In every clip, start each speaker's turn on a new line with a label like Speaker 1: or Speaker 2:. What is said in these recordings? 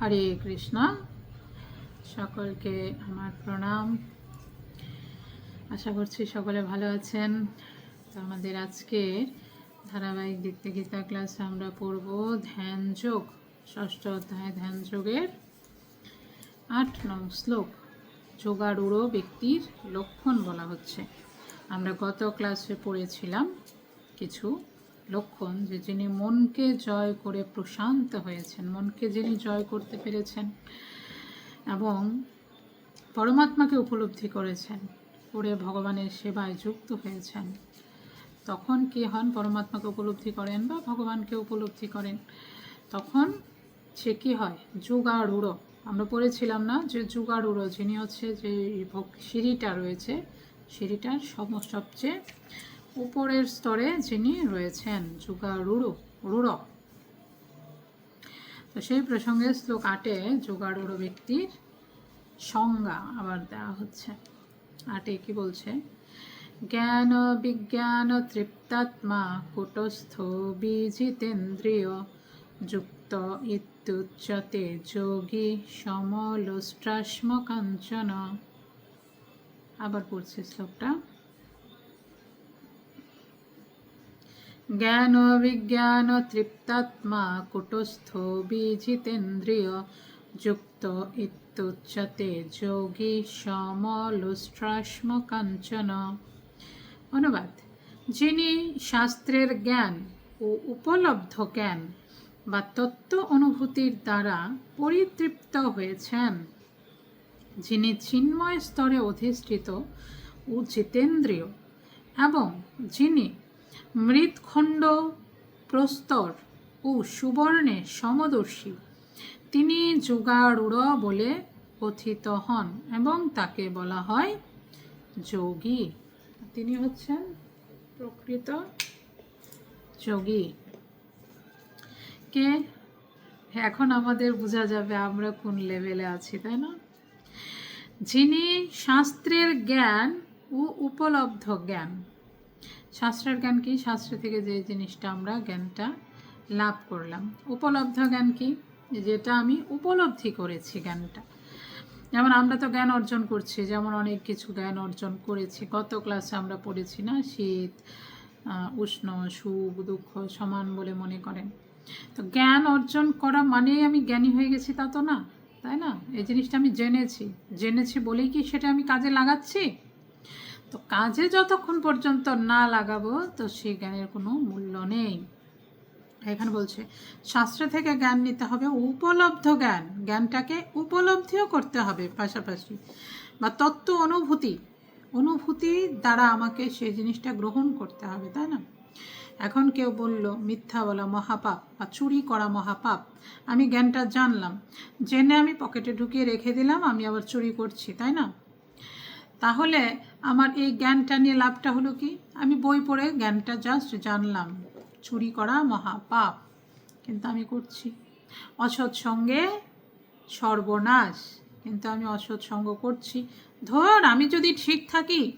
Speaker 1: হরে কৃষ্ণ। সকলকে আমার প্রণাম। আশা করছি সকলে ভালো আছেন। তো আমাদের আজকে ধারাবাহিক দিকতে গীতা ক্লাস আমরা পড়ব ধ্যান যোগ, ষষ্ঠ অধ্যায় ধ্যান যোগের আট নং শ্লোক। যোগাড়ুড়ো ব্যক্তির লক্ষণ বলা হচ্ছে। আমরা গত ক্লাসে পড়েছিলাম কিছু লক্ষণ যে যিনি মনকে জয় করে প্রশান্ত হয়েছেন, মনকে যিনি জয় করতে পেরেছেন এবং পরমাত্মাকে উপলব্ধি করেছেন, করে ভগবানের সেবায় যুক্ত হয়েছেন, তখন কি হন? পরমাত্মাকে উপলব্ধি করেন বা ভগবানকে উপলব্ধি করেন? তখন সে কি হয়? যুগাড়ুড়ো আমরা পড়েছিলাম না যে যুগাড়ুড়ো যিনি হচ্ছে যে সিঁড়িটা রয়েছে, সিঁড়িটার সম, সবচেয়ে উপরের স্তরে যিনি রয়েছেন যুগাড়ুড়ো রুড় তো সেই প্রসঙ্গে শ্লোক আটে যুগাড়ুড়ো ব্যক্তির সংজ্ঞা আবার দেওয়া হচ্ছে। আটে কি বলছে? জ্ঞান বিজ্ঞান তৃপ্তাত্মা কুটস্থ বিজিতেন্দ্রিয় যুক্ত ইত্যুচ্যতে যোগী সমলস্ট্রাশ্ম কাঞ্চন আবার পড়ছে শ্লোকটা। জ্ঞান বিজ্ঞান তৃপ্তাত্মা কুটস্থ বিজিতেন্দ্রিয় যুক্ত ইত্যুচ্যতে যোগী সমলুষ্ট্রাশ্ম কাঞ্চন অনুবাদ যিনি শাস্ত্রের জ্ঞান ও উপলব্ধ জ্ঞান বা তত্ত্ব অনুভূতির দ্বারা পরিতৃপ্ত হয়েছেন, যিনি চিন্ময় স্তরে অধিষ্ঠিত ও জিতেন্দ্রীয় এবং যিনি মৃৎখণ্ড প্রস্তর ও সুবর্ণে সমদর্শী। তিনি যুগারূঢ় বলে কথিত হন এবং তাকে বলা হয় যোগী। তিনি হচ্ছেন প্রকৃত যোগী। কে? এখন আমাদের বোঝা যাবে আমরা কোন লেভেলে আছি, তাই না? যিনি শাস্ত্রের জ্ঞান ও উপলব্ধ জ্ঞান শাস্ত্রের জ্ঞান কি? শাস্ত্র থেকে যে জিনিসটা আমরা জ্ঞানটা লাভ করলাম। উপলব্ধ জ্ঞান কি? যেটা আমি উপলব্ধি করেছি জ্ঞানটা। যেমন আমরা তো জ্ঞান অর্জন করছি, যেমন অনেক কিছু জ্ঞান অর্জন করেছি। গত ক্লাসে আমরা পড়েছি না, শীত উষ্ণ, সুখ, দুঃখ সমান বলে মনে করেন। তো জ্ঞান অর্জন করা মানেই আমি জ্ঞানী হয়ে গেছি তা তো না, তাই না? এই জিনিসটা আমি জেনেছি। জেনেছি বলেই কি সেটা আমি কাজে লাগাচ্ছি? তো কাজে যতক্ষণ পর্যন্ত না লাগাবো, তো সেই জ্ঞানের কোনো মূল্য নেই। এখানে বলছে, শাস্ত্র থেকে জ্ঞান নিতে হবে, উপলব্ধ জ্ঞান। জ্ঞানটাকে উপলব্ধিও করতে হবে পাশাপাশি। বা তত্ত্ব অনুভূতি অনুভূতি দ্বারা আমাকে সেই জিনিসটা গ্রহণ করতে হবে, তাই না? এখন কেউ বলল, মিথ্যা বলা মহাপাপ বা চুরি করা মহাপাপ, আমি জ্ঞানটা জানলাম। জেনে আমি পকেটে ঢুকিয়ে রেখে দিলাম, আমি আবার চুরি করছি, তাই না? তাহলে আমার এই জ্ঞানটা নিয়ে লাভটা হলো কি? আমি বই পড়ে জ্ঞানটা জাস্ট জানলাম। চুরি করা মহাপাপ কিন্তু আমি করছি। অসৎ সঙ্গে সর্বনাশ। কিন্তু আমি অসৎ সঙ্গ করছি। ধর, আমি যদি ঠিক থাকি,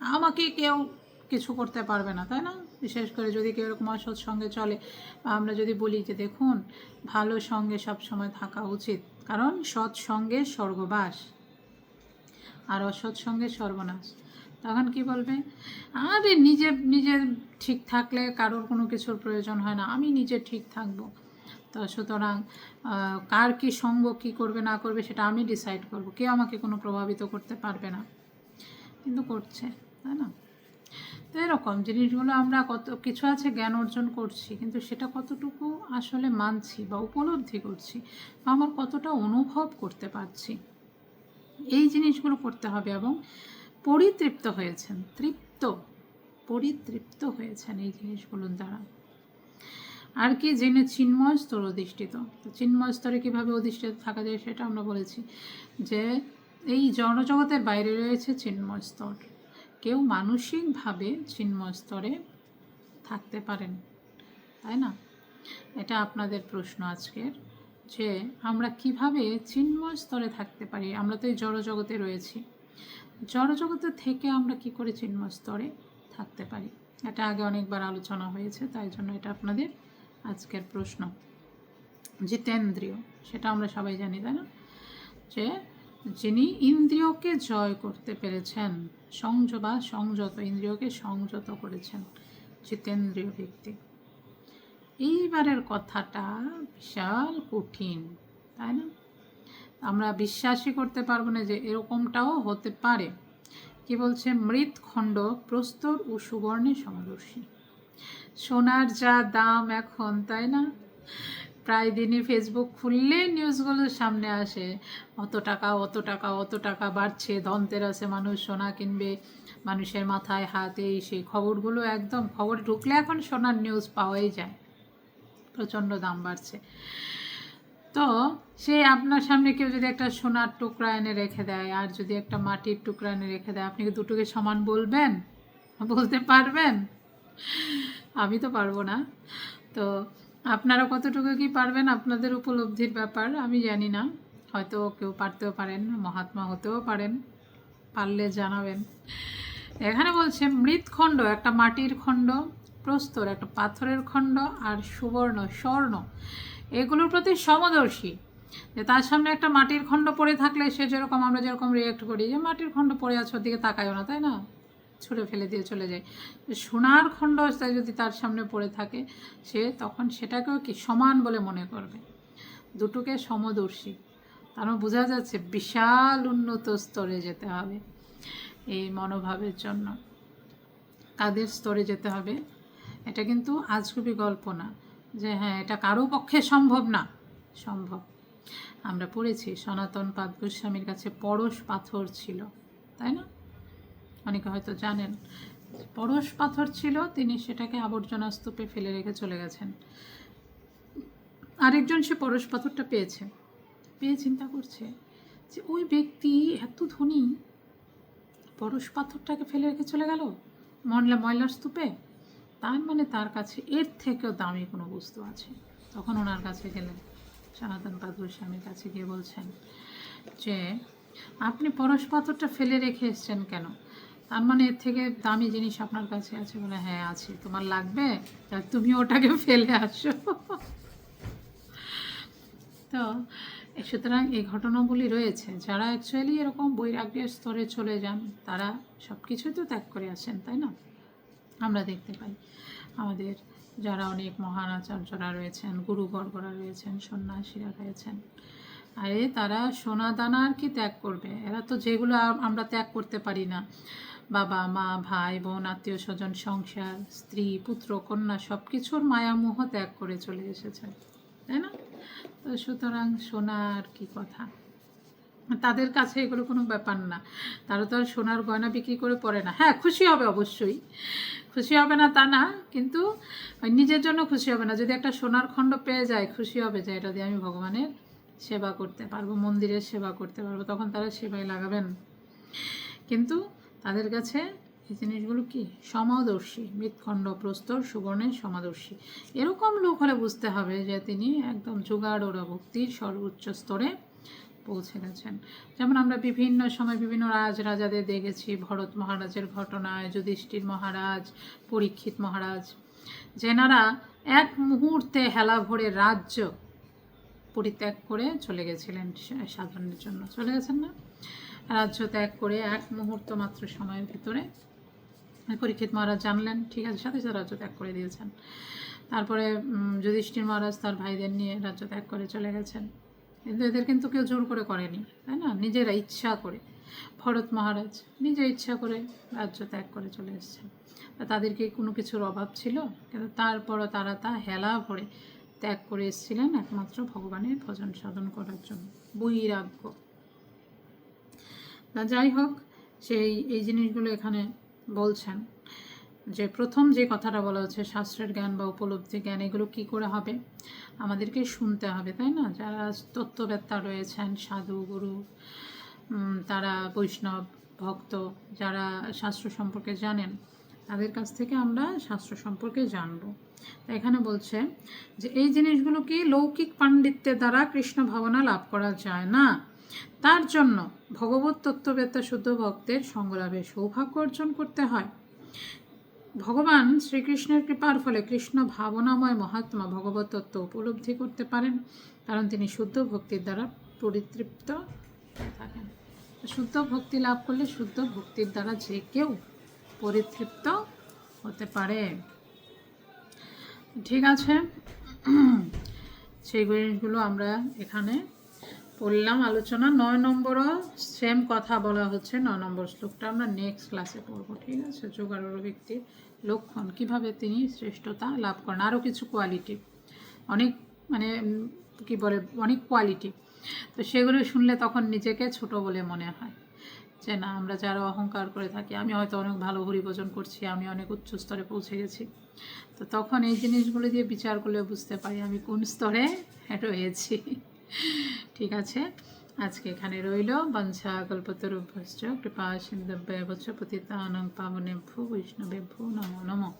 Speaker 1: আমাকে কেউ কিছু করতে পারবে না, তাই না? বিশেষ করে যদি কেউ এরকম অসৎ সঙ্গে চলে। বা আমরা যদি বলি যে, দেখুন, ভালো সঙ্গে সব সময় থাকা উচিত। কারণ সৎ সঙ্গে স্বর্গবাস। আর অসৎ সঙ্গে সর্বনাশ। তখন কি বলবে? আরে নিজে নিজে ঠিক থাকলে কারোর কোনো কিছুর প্রয়োজন হয় না, আমি নিজে ঠিক থাকব। তো সুতরাং কার কি সঙ্গ, কি করবে, না করবে, সেটা আমি ডিসাইড করব। কেউ আমাকে কোনো প্রভাবিত করতে পারবে না। কিন্তু করছে, তাই না? তো এরকম জিনিসগুলো আমরা কত, কিছু আছে জ্ঞান অর্জন করছি, কিন্তু সেটা কতটুকু আসলে মানছি বা উপলব্ধি করছি, বা আমার কতটা অনুভব করতে পারছি এই জিনিসগুলো করতে হবে এবং পরিতৃপ্ত হয়েছেন, তৃপ্ত, পরিতৃপ্ত হয়েছেন এই জিনিসগুলোর দ্বারা। আর কি জেনে চিন্ময় স্তর অধিষ্ঠিত? চিন্ময় স্তরে কীভাবে অধিষ্ঠিত থাকা যায় সেটা আমরা বলেছি যে এই জনজগতের বাইরে রয়েছে চিন্ময় স্তর। কেউ মানসিকভাবে চিন্ময় স্তরে থাকতে পারেন, তাই না? এটা আপনাদের প্রশ্ন আজকের। যে আমরা কীভাবে চিন্ময় স্তরে থাকতে পারি, আমরা তো এই জড়জগতে রয়েছি। জড়জগতে থেকে আমরা কি করে চিন্ময় স্তরে থাকতে পারি? এটা আগে অনেকবার আলোচনা হয়েছে, তাই জন্য এটা আপনাদের আজকের প্রশ্ন। জিতেন্দ্রিয়, সেটা আমরা সবাই জানি, তাই না? যে যিনি ইন্দ্রিয়কে জয় করতে পেরেছেন সংয বা সংযত, ইন্দ্রিয়কে সংযত করেছেন, জিতেন্দ্রীয় ব্যক্তি। এইবারের কথাটা বিশাল কঠিন, তাই না? আমরা বিশ্বাসই করতে পারব না যে এরকমটাও হতে পারে। কি বলছে? মৃৎখণ্ড প্রস্তর ও সুবর্ণে সমদর্শী। সোনার যা দাম এখন, তাই না? প্রায় দিনই ফেসবুক খুললে নিউজগুলো সামনে আসে। অত টাকা অত টাকা অত টাকা বাড়ছে, ধনতেরাসে মানুষ সোনা কিনবে, মানুষের মাথায় হাতে সেই খবরগুলো একদম খবর ঢুকলে এখন সোনার নিউজ পাওয়াই যায়। প্রচণ্ড দাম বাড়ছে। তো সে আপনার সামনে কেউ যদি একটা সোনার টুকরা এনে রেখে দেয়, আর যদি একটা মাটির টুকরা এনে রেখে দেয়, আপনি কি দুটোকে সমান বলবেন? বলতে পারবেন? আমি তো পারব না। তো আপনারা কতটুকু কি পারবেন আপনাদের উপলব্ধির ব্যাপার আমি জানি না। হয়তো কেউ পারতেও পারেন, মহাত্মা হতেও পারেন, পারলে জানাবেন। এখানে বলছে মৃৎখণ্ড, একটা মাটির খণ্ড। প্রস্তর, একটা পাথরের খণ্ড আর সুবর্ণ, স্বর্ণ। এগুলোর প্রতি সমদর্শী। যে তার সামনে একটা মাটির খণ্ড পড়ে থাকলে সে যেরকম, আমরা যেরকম রিয়েক্ট করি, যে মাটির খণ্ড পড়ে আছে ওদিকে তাকায়ও না, তাই না? ছুঁড়ে ফেলে দিয়ে চলে যায়। সোনার খণ্ড যদি তার সামনে পড়ে থাকে, সে তখন সেটাকেও কি সমান বলে মনে করবে? দুটোকে সমদর্শী। তার মানে বোঝা যাচ্ছে বিশাল উন্নত স্তরে যেতে হবে এই মনোভাবের জন্য। কাদের স্তরে যেতে হবে? এটা কিন্তু আজগুবি গল্প না যে হ্যাঁ এটা কারও পক্ষে সম্ভব না। সম্ভব। আমরা পড়েছি, সনাতন পাদ গোস্বামীর কাছে পরশ পাথর ছিল, তাই না? অনেকে হয়তো জানেন। পরশ পাথর ছিল, তিনি সেটাকে আবর্জনা স্তূপে ফেলে রেখে চলে গেছেন। আরেকজন সে পরশ পাথরটা পেয়েছে। পেয়ে চিন্তা করছে যে ওই ব্যক্তি এত ধনী, পরশ পাথরটাকে ফেলে রেখে চলে গেল ময়লা, ময়লার স্তূপে? তার মানে তার কাছে এর থেকেও দামি কোনো বস্তু আছে। তখন ওনার কাছে গেলেন। সনাতন পাদ গোস্বামীর কাছে গিয়ে বলছেন যে, আপনি পরশ পাথরটা ফেলে রেখে এসছেন কেন? তার মানে এর থেকে দামি জিনিস আপনার কাছে আছে? বলে হ্যাঁ আছে। তোমার লাগবে? তুমি ওটাকে ফেলে আসো। তো সুতরাং এই ঘটনাগুলি রয়েছে। যারা অ্যাকচুয়ালি এরকম বৈরাগ্যের স্তরে চলে যান, তারা সব কিছুই তো ত্যাগ করে আসেন, তাই না? আমরা দেখতে পাই। আমাদের যারা অনেক মহান আচার্যরা রয়েছেন গুরুবর্গরা রয়েছেন, সন্ন্যাসীরা রয়েছেন, আরে তারা সোনা দানা আর কি ত্যাগ করবে? এরা তো যেগুলো আমরা ত্যাগ করতে পারি না। বাবা, মা, ভাই, বোন, আত্মীয় স্বজন, সংসার, স্ত্রী, পুত্র, কন্যা সব কিছুর মায়ামোহ ত্যাগ করে চলে এসেছেন। তাই না? তো সুতরাং সোনা আর কি কথা? তাদের কাছে এগুলো কোনো ব্যাপার না। তারা তো আর সোনার গয়না বিক্রি করে পড়ে না। হ্যাঁ খুশি হবে অবশ্যই। খুশি হবে না তা না, কিন্তু নিজের জন্য খুশি হবে না। যদি একটা সোনার খণ্ড পেয়ে যায়, খুশি হবে যে এটা দিয়ে আমি ভগবানের সেবা করতে পারব, মন্দিরের সেবা করতে পারব, তখন তারা সেবায় লাগাবেন। কিন্তু তাদের কাছে এই জিনিসগুলো কি? সমাদর্শী, মৃৎখণ্ড, প্রস্তর, সুবর্ণের সমাদর্শী। এরকম লোক হলে বুঝতে হবে যে তিনি একদম যুগাড় ওরা ভক্তির সর্বোচ্চ স্তরে পৌঁছে গেছেন। যেমন আমরা বিভিন্ন সময় বিভিন্ন রাজ রাজাদের দেখেছি, ভরত মহারাজের ঘটনায়, যুধিষ্ঠির মহারাজ, পরীক্ষিত মহারাজ। যেনারা এক মুহূর্তে হেলা ভরে রাজ্য পরিত্যাগ করে চলে গেছিলেন সা- সাধনের জন্য। চলে গেছেন না? রাজ্য ত্যাগ করে এক মুহূর্ত মাত্র সময়ের ভিতরে পরীক্ষিত মহারাজ জানলেন, ঠিক আছে, সাথে সাথে রাজ্য ত্যাগ করে দিয়েছেন। তারপরে যুধিষ্ঠির মহারাজ তার ভাইদের নিয়ে রাজ্য ত্যাগ করে চলে গেছেন। কিন্তু এদের কিন্তু কেউ জোর করে করেনি, তাই না? নিজেরা ইচ্ছা করে। ভরত মহারাজ নিজে ইচ্ছা করে রাজ্য ত্যাগ করে চলে এসেছেন। তা তাদের কি কোনো কিছুর অভাব ছিল? কিন্তু তারপরও তারা তা হেলা ভরে ত্যাগ করে এসেছিলেন একমাত্র ভগবানের ভজন সাধন করার জন্য। বৈরাগ্য। তা যাই হোক, সেই, এই জিনিসগুলো এখানে বলছেন। যে প্রথম যে কথাটা বলা হচ্ছে, শাস্ত্রের জ্ঞান বা উপলব্ধি জ্ঞান, এগুলো কি করে হবে? আমাদেরকে শুনতে হবে, তাই না? যারা তত্ত্ববেত্তা রয়েছেন, সাধু, গুরু তারা বৈষ্ণব, ভক্ত, যারা শাস্ত্র সম্পর্কে জানেন, তাদের কাছ থেকে আমরা শাস্ত্র সম্পর্কে জানব। এখানে বলছে যে, এই জিনিসগুলো কি লৌকিক পাণ্ডিত্যের দ্বারা কৃষ্ণ ভাবনা লাভ করা যায় না? তার জন্য ভগবত তত্ত্ববেত্তা শুদ্ধ ভক্তের সঙ্গলাভের সৌভাগ্য অর্জন করতে হয়। ভগবান শ্রীকৃষ্ণের কৃপার ফলে কৃষ্ণ ভাবনাময় মহাত্মা ভগবত তত্ত্ব উপলব্ধি করতে পারেন, কারণ তিনি শুদ্ধ ভক্তির দ্বারা পরিতৃপ্ত থাকেন। শুদ্ধ ভক্তি লাভ করলে শুদ্ধ ভক্তির দ্বারা যে কেউ পরিতৃপ্ত হতে পারে। ঠিক আছে, সেই জিনিসগুলো আমরা এখানে পড়লাম। আলোচনা নয় নম্বরও সেম কথা বলা হচ্ছে, নয় নম্বর শ্লোকটা আমরা নেক্সট ক্লাসে পড়ব। ঠিক আছে যোগারোর ব্যক্তির লক্ষণ, কীভাবে তিনি শ্রেষ্ঠতা লাভ করেন? আরও কিছু কোয়ালিটি অনেক মানে কি বলে, অনেক কোয়ালিটি তো সেগুলো শুনলে তখন নিজেকে ছোট বলে মনে হয়। যে না, আমরা যারা অহংকার করে থাকি, আমি হয়তো অনেক ভালো হরিভোজন করছি, আমি অনেক উচ্চ স্তরে পৌঁছে গেছি। তো তখন এই জিনিসগুলো দিয়ে বিচার করলে বুঝতে পারি আমি কোন স্তরে রয়েছি ঠিক আছে? আজকে এখানে রইল। বংশা কল্পতরুভ্যশ্চ কৃপা সিন্ধব্যবচ্চ পতিতানং বৈষ্ণবে ভূ নমো নমঃ।